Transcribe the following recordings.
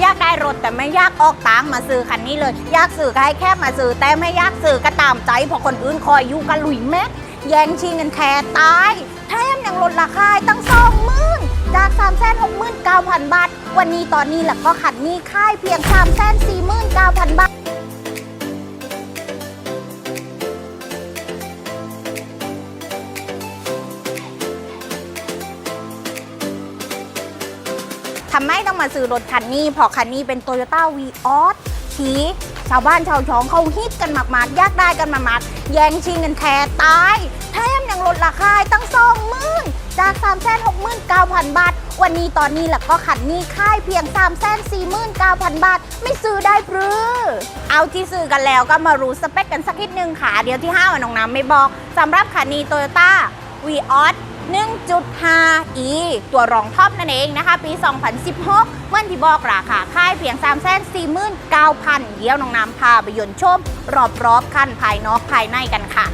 อยากได้รถแต่ไม่อยากออกตังมาซื้อคันนี้เลย อยากซื้อก็ให้แค่มาซื้อแต่ไม่อยากซื้อก็ตามใจเพราะคนอื่นคอยอยู่กันหลุยแม็กแย่งชิงกันแค่ตายแถมยังลดราคาตั้งสองหมื่นจาก3 6 9 0 0 0บาท วันนี้ตอนนี้แหละก็ขันนี้ค่ายเพียง3 4 9 0 0 0บาท ทำไมต้องมาซื้อรถคันนี้เพราะคันนี้เป็น Toyota v ีออสทีชาวบ้านชาวช่องเขาฮิตกันมากๆอยากได้กันมากๆแย่งชิงกันแค่ตาย แถมยังลดราคาตั้งสองหมื่นจาก3 6 9 0 0 0 บาท วันนี้ตอนนี้แหละก็คันนี้ค่ายเพียง 3 4 9 0 0 0 บาท ไม่ซื้อได้ปรือเอาที่ซื้อกันแล้วก็มารู้สเปคกันสักนิดนึงค่ะ เดี๋ยวที่ห้าวันน้องน้ำไม่บอกสำหรับคันนี้ Toyota v ีออส 1.5e ตัวรองท็อปนั่นเองนะคะ ปี 2016เมื่อที่บอกราคาค่ายเพียง 3 4 9 0 0 0 เดี๋ยวน้องน้ำพาไปยนต์ชม รอบๆคันภายนอกภายในกันค่ะ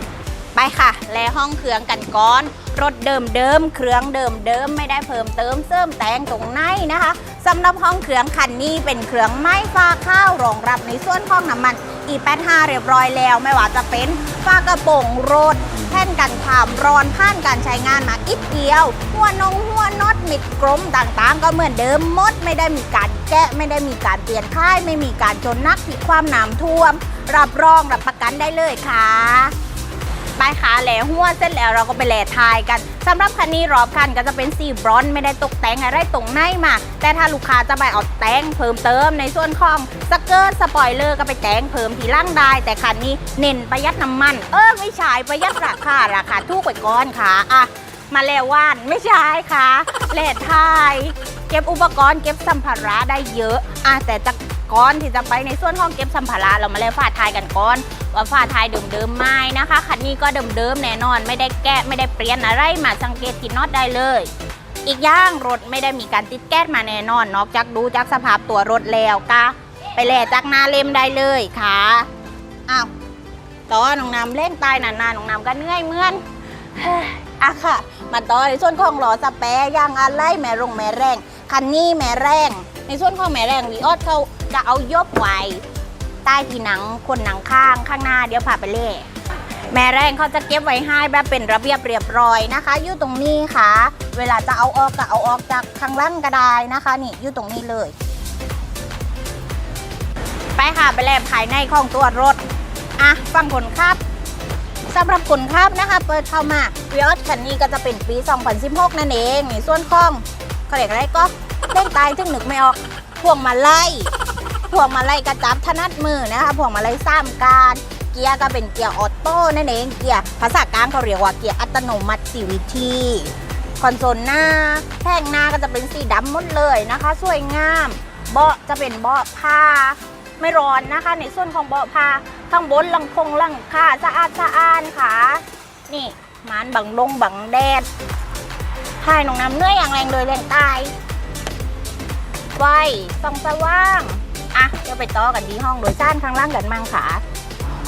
ไปค่ะ และห้องเครื่องกันก่อนรถเดิมเดิมเครื่องเดิมเดิมไม่ได้เพิ่มเติมเสริมแต่งตรงไหนนะคะสำหรับห้องเครื่องคันนี้เป็นเครื่องไม้ฟ้าข้าวรองรับในส่วนของน้ำมัน E85 เรียบร้อยแล้ว ไม่ว่าจะเป็นฟ้ากระโปรงรถ ท่นกันความร้อนผ่านการใช้งานมาอิดเดียว หัวนงหัวน็อตมิดกลมต่างๆ ก็เหมือนเดิมหมดไม่ได้มีการแกะไม่ได้มีการเปลี่ยนค่าย ไม่มีการจนนักที่ความน้ำท่วม รับรองรับประกันได้เลยค่ะไปขาแหล่หัวเสร็จแล้วเราก็ไปแหล่ทายกัน สำหรับคันนี้รอบคันก็จะเป็นสีบรอนซ์ไม่ได้ตกแต่งอะไรตรงในมา แต่ถ้าลูกค้าจะไปเอาแต่งเพิ่มเติมในส่วนของสเกิร์ตสปอยเลอร์ก็ไปแต่งเพิ่มทีล่างได้ แต่คันนี้เน้นประหยัดน้ำมัน เออไม่ใช่ประหยัดราคาราคาถูกกว่าก้อนค่ะอะมาแล้วว่านไม่ใช่ค่ะเลดไทย เก็บอุปกรณ์เก็บสัมภาระได้เยอะอะแต่จะก่อนที่จะไปในส่วนห้องเก็บสัมภาระเรามาเลยฝาทายกันก่อนว่าฝ้าทายเดิมๆไม่นะคะคันนี้ก็เดิมๆแน่นอน ไม่ได้แกะไม่ได้เปลี่ยนอะไรมาสังเกตที่น็อตได้เลย อีกอย่างรถไม่ได้มีการติดแก๊สมาแน่นอน นอกจากดูจากสภาพตัวรถแล้วก็ไปแล่จากหน้าเล่มได้เลยค่ะอ้าวต่อน้องน้ำเล่นตายนานๆน้องน้ำก็เหนื่อยเหมือนอะค่ะ มาต่อในส่วนของหลอสแปรย่างอะไรแม่รงแม่แรง คันนี้แม่แรง ในส่วนของแม่แรงวีออสเขาจะเอายบไว้ใต้ที่หนังคนหนังข้างข้างหน้าเดี๋ยวพาไปเล่แม่แรงเขาจะเก็บไว้ให้แบบเป็นระเบียบเรียบร้อยนะคะ อยู่ตรงนี้ค่ะ เวลาจะเอาออกก็เอาออกจากข้างล่างก็ได้นะคะ นี่อยู่ตรงนี้เลย ไปค่ะไปแลภายในของตัวรถอะฟังคนขับสำหรับคนขับนะคะ เปิดเข้ามาวิออสคันนี้ก็จะเป็นปี 2016 นั่นเองในส่วนของ เขาเรียกอะไรก็เล่นตายถึงหนึกไม่ออกพวงมาไล่พวงมาลัยกระจับถนัดมือนะคะพวงมาลัยสามการเกียร์ก็เป็นเกียร์ออโต้นั่นเองเกียร์ภาษากลางเขาเรียกว่าเกียร์อัตโนมัติสีวิธีคอนโซลหน้าแท่งหน้าก็จะเป็นสีดำหมดเลยนะคะ สวยงามเบาะจะเป็นเบาะผ้าไม่ร้อนนะคะ ในส่วนของเบาะผ้าข้างบนลังคงลังค่าสะอาดสะอ้านค่ะ นี่มานบังลงบังแดด พายน้องน้ำเนื้อยอย่างแรงโดยแรงตายไฟส่องสว่าง อะเดี๋ยวไปต่อกันที่ห้องโดยสารข้างล่างกันมั่งค่ะ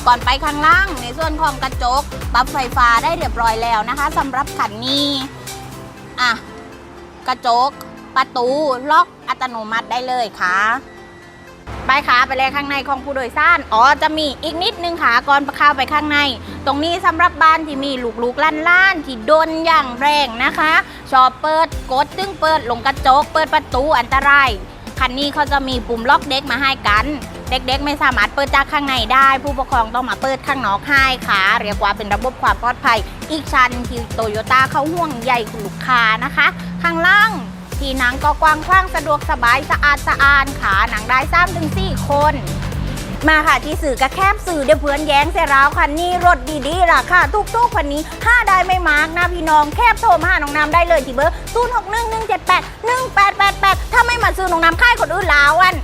ก่อนไปข้างล่างในส่วนของกระจกปรับไฟฟ้าได้เรียบร้อยแล้วนะคะสำหรับขันนี้อะกระจกประตูล็อกอัตโนมัติได้เลยค่ะ ไปค่ะไปเลยข้างในของผู้โดยสารอ๋อจะมีอีกนิดนึงค่ะก่อนเข้าไปข้างใน ตรงนี้สำหรับบ้านที่มีลูกๆล้านๆที่โดนอย่างแรงนะคะชอบเปิดกดตึงเปิดลงกระจก เปิดประตูอันตรายคันนี้เขาจะมีปุ่มล็อกเด็กมาให้กัน เด็กๆ ไม่สามารถเปิดจากข้างในได้ ผู้ปกครองต้องมาเปิดข้างนอกให้ค่ะเรียกว่าเป็นระบบความปลอดภัย อีกชั้นที่โตโยต้าเขาห่วงใยคุณลูกค้านะคะ ข้างล่าง ที่หนังก็กว้างขวางสะดวกสบายสะอาดสะอานขาหนังได้3ถึง4คน มาค่ะที่สื่อกระแคบสื่อเดี๋ยวเพื่อนแย้งเสร้าวคันนี้รถดีๆราคาทุกๆคันนี้ห้าได้ไม่มากนะพี่น้องแคบโทรมาหาน้องน้ำได้เลยที่เบอร์0 6 1 1 7 8 1 8 8 8ถ้าไม่มาซื้อน้องน้ำค่ายคนอื่นลาวอัน